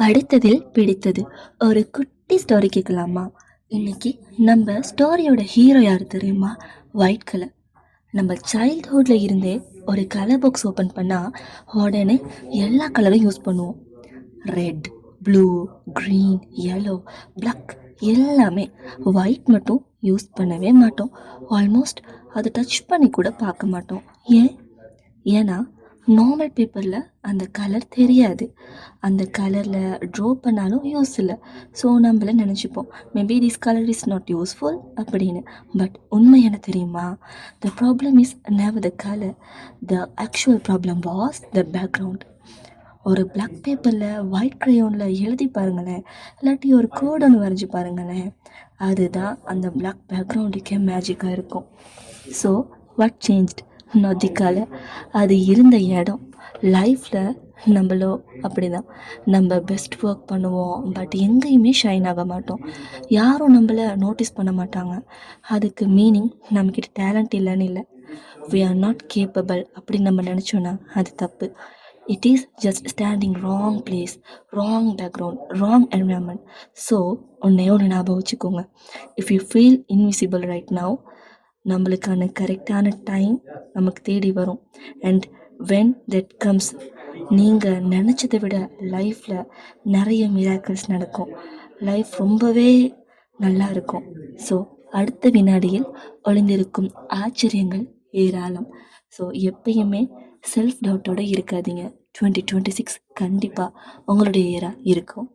படித்ததில் பிடித்தது. ஒரு குட்டி ஸ்டோரி கேட்கலாமா? இன்னைக்கு நம்ம ஸ்டோரியோட ஹீரோ யார் தெரியுமா? ஒயிட் கலர் நம்ம சைல்ட்ஹுட்டில் இருந்தே ஒரு கலர் பாக்ஸ் ஓப்பன் பண்ணால் உடனே எல்லா கலரும் யூஸ் பண்ணுவோம். Red blue green yellow black எல்லாமே ஒயிட் மட்டும் யூஸ் பண்ணவே மாட்டோம். ஆல்மோஸ்ட் அதை டச் பண்ணி கூட பார்க்க மாட்டோம். ஏன்? ஏன்னா நார்மல் பேப்பரில் அந்த கலர் தெரியாது. அந்த கலரில் ட்ரா பண்ணாலும் யூஸ் இல்லை ஸோ நம்மள நினச்சிப்போம். Maybe this colour is not useful அப்படின்னு. பட் உண்மை என்ன தெரியுமா? The problem is never the colour the actual problem was the background ஒரு பிளாக் பேப்பரில் ஒயிட் க்ரையோனில் எழுதி பாருங்களேன். இல்லாட்டி ஒரு கோட் ஒன்று வரைஞ்சி பாருங்களேன். அதுதான் அந்த பிளாக் பேக்ரவுண்டுக்கே மேஜிக்காக இருக்கும். ஸோ வாட் சேஞ்ச் நொதிக்கால அது இருந்த இடம் லைஃப்பில் நம்மளோ அப்படி தான் நம்ம பெஸ்ட் ஒர்க் பண்ணுவோம் பட் எங்கேயுமே ஷைன் ஆக மாட்டோம். யாரும் நம்மளை நோட்டீஸ் பண்ண மாட்டாங்க. அதுக்கு மீனிங் நம்மக்கிட்ட டேலண்ட் இல்லைன்னு இல்லை. வி ஆர் நாட் கேப்பபிள் அப்படின்னு நம்ம நினச்சோன்னா அது தப்பு. It is just standing wrong place wrong background wrong environment so ஒன்றே ஒன்று ஞாபகம் வச்சுக்கோங்க. If you feel invisible right now நம்மளுக்கான கரெக்டான டைம் நமக்கு தேடி வரும். அண்ட் வென் தட் கம்ஸ் நீங்கள் நினச்சதை விட லைஃப்பில் நிறைய மிராக்கிள்ஸ் நடக்கும். லைஃப் ரொம்பவே நல்லா இருக்கும். ஸோ அடுத்த வினாடியில் ஒளிந்திருக்கும் ஆச்சரியங்கள் ஏராளம். ஸோ எப்பயுமே செல்ஃப் டவுட்டோடு இருக்காதீங்க. டுவெண்ட்டி டுவெண்ட்டி சிக்ஸ் கண்டிப்பாக உங்களுடைய இயராக இருக்கும்.